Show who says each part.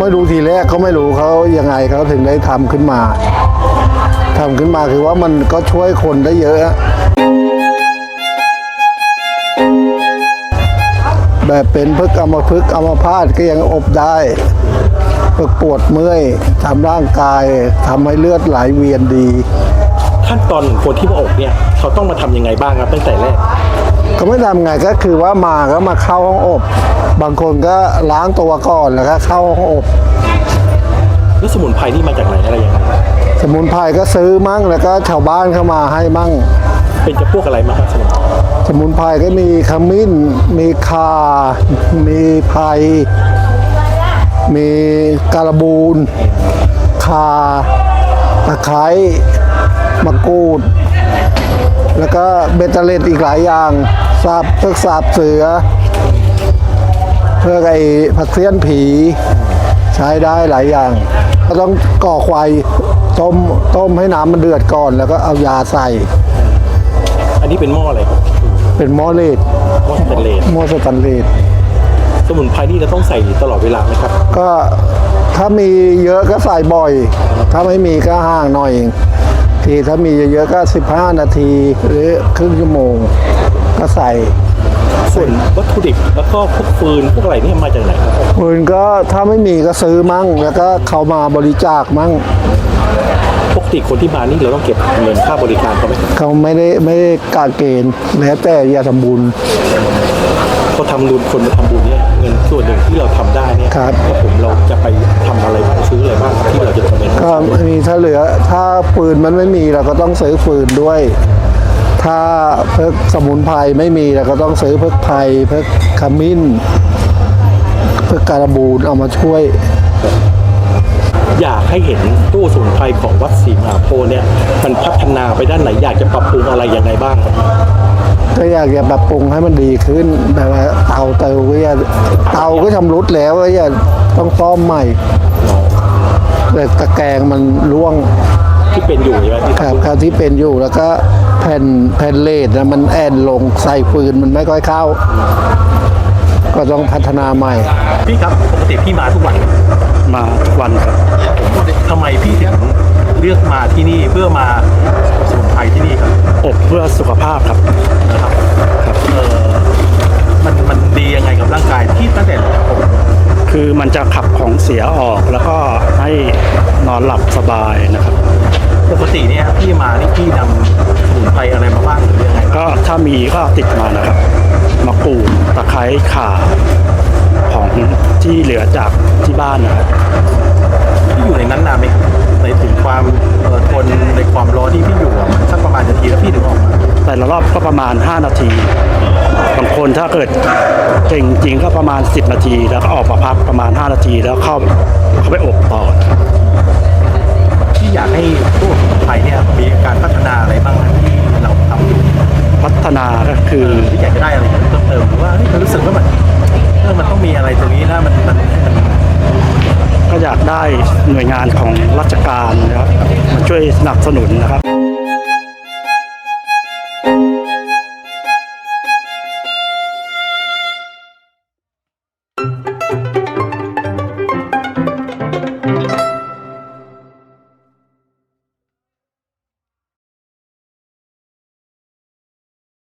Speaker 1: ไม่รู้ทีแรกเขาไม่รู้เขายังไงเขาถึงได้ทำขึ้นมาทำขึ้นมาคือว่ามันก็ช่วยคนได้เยอะ แบบเป็นพึกษ์อัมพฤกษ์อัมพาตก็ยังอบได้พึกปวดเมื่อยทำร่างกายทำให้เลือดไหลเวียนดี
Speaker 2: ขั้นตอนคนที่มาอบเนี่ย เขาต้องมาทำยังไงบ้างครับตั้งแต่แรก
Speaker 1: ก็ไม่ทำไงก็คือว่ามาก็มาเข้าห้องอบ บางคนก็ล้างตัวก่อนแล้วก็เข้าห้องอบ
Speaker 2: แล้วสมุนไพรนี่มาจากไหนอะไรยังไง
Speaker 1: สมุนไพรก็ซื้อมั่งแล้วก็ชาวบ้านเข้ามาให้มั่ง
Speaker 2: เป็นจะพวกอะไรมางครับสมุนไพร
Speaker 1: สมุนไพรก็มีขมิ้น มีข่า มีไผ่มีการบูนข่าตะไคร้มะกรูด แล้วก็เบตเตอร์เลตอีกหลายอย่างสาบเพื่อสาบเสือ เพื่อไอ้ผักเสี้ยนผี ใช้ได้หลายอย่าง ก็ต้องก่อไฟต้มต้มให้น้ำมันเดือดก่อน แล้วก็เอายาใส่
Speaker 2: อันนี้เป็นหม้ออะไรครับ
Speaker 1: เป็นหม้อเลด
Speaker 2: หม้อสเตนเลส
Speaker 1: หม้อสแตันเลส
Speaker 2: สมุนไพรนี่เราต้องใส่ตลอดเวลาไหมครับ
Speaker 1: ก็ถ้ามีเยอะก็ใส่บ่อย ถ้าไม่มีก็ห่างหน่อย ทีถ้ามีเยอะๆก็ 15 นาทีหรือครึ่งชั่วโมงก็ใส่
Speaker 2: ส่วนวัตถุดิบแล้วก็พวกฟืนพวกอะไรเนี่ยมาจากไหนครับ
Speaker 1: ปืนก็ถ้าไม่มีก็ซื้อมั่ง แล้วก็เขามาบริจาคมั่ง
Speaker 2: ปกติคนที่มานี่เราต้องเก็บเงินค่าบริการเขาไหมครับ
Speaker 1: เขาไม่ได้ไม่ได้กาเกณฑ์แล้วแต่อย่าทำบุญ
Speaker 2: พอทำบุญคนมาทำบุญเนี่ยเงินส่วนหนึ่งที่เราทำได้เนี่ย
Speaker 1: ครับ
Speaker 2: แล้วผมเราจะไปทำอะไรบ้างซื้ออะไรบ้างครับที่เรา จะทำเป็น
Speaker 1: ก็มีถ้าเหลือ ถ้าฟืนมันไม่มีเราก็ต้องซื้อฟืนด้วย ถ้าเพิกสมุนไพรไม่มีเราก็ต้องซื้อเพิกไพรเพิกขมิ้น เพิกการบูนเอามาช่วย
Speaker 2: อยากให้เห็นตู้สมุนไพรของวัดศรีมหาโพธิ์เนี่ยมันพัฒนาไปด้านไหนอยากจะปรับปรุงอะไรยังไงบ้างครับ
Speaker 1: ก็อยากจะปรับปรุงให้มันดีขึ้นแบบว่าเตาเตาก็อย่าเตาก็ชำรุดแล้วก็อย่าต้องซ่อมใหม่ แต่ตะแกรงมันร่วง
Speaker 2: ที่เป็นอยู่ใช่ไหมที่
Speaker 1: ครับครับที่เป็นอยู่แล้วก็แผ่นแผ่นเลดนะมันแอนลงใส่ฟืนมันไม่ค่อยเข้า ก็ต้องพัฒนาใหม่
Speaker 2: พี่ครับปกติพี่มาทุกวัน
Speaker 3: มาทุกวันครับ
Speaker 2: ทำไมพี่ถึงเลือกมาที่นี่เพื่อมาสมุนไพรที่นี่ครับ
Speaker 3: อบเพื่อสุขภาพครับ
Speaker 2: นะครับเออมันมันดียังไงกับร่างกายที่ตั้งแต่ผม
Speaker 3: คือมันจะขับของเสียออกแล้วก็ให้น อนหลับสบายนะครับ
Speaker 2: ปกติเนี่ยพี่มานี่พี่นำสมุนไพรอะไรมาบ้างหรือยังไง
Speaker 3: ก็ถ้ามีก็ติดมานะครับมะกรูดตะไคร้ข่าของที่เหลือจากที่บ้านนะครับ
Speaker 2: พี่อยู่ในนั้นนานไหมครับในถึงความเออทนในความร้อนที่พี่อยู่อะมันสักประมาณนาทีแล้วพี่ถึงออกมา
Speaker 3: แต่ละรอบก็ประมาณ 5 นาทีบางคนถ้าเกิดเก่งจริงก็ประมาณ 10 นาที แล้วก็ออกมาพักประมาณ 5 นาทีแล้วเข้าเข้าไปอบต่อนะครับ
Speaker 2: ก็
Speaker 3: คือ
Speaker 2: ที่อยากจะได้อะไรเพิ่มเติมหรือว่าเฮ้ยรารู้สึกว่ามันเออมันต้องมีอะไรตรงนี้นะมันมันมัน
Speaker 3: ก็อยากได้หน่วยงานของราชการนะครับมาช่วยสนับสนุนนะครับ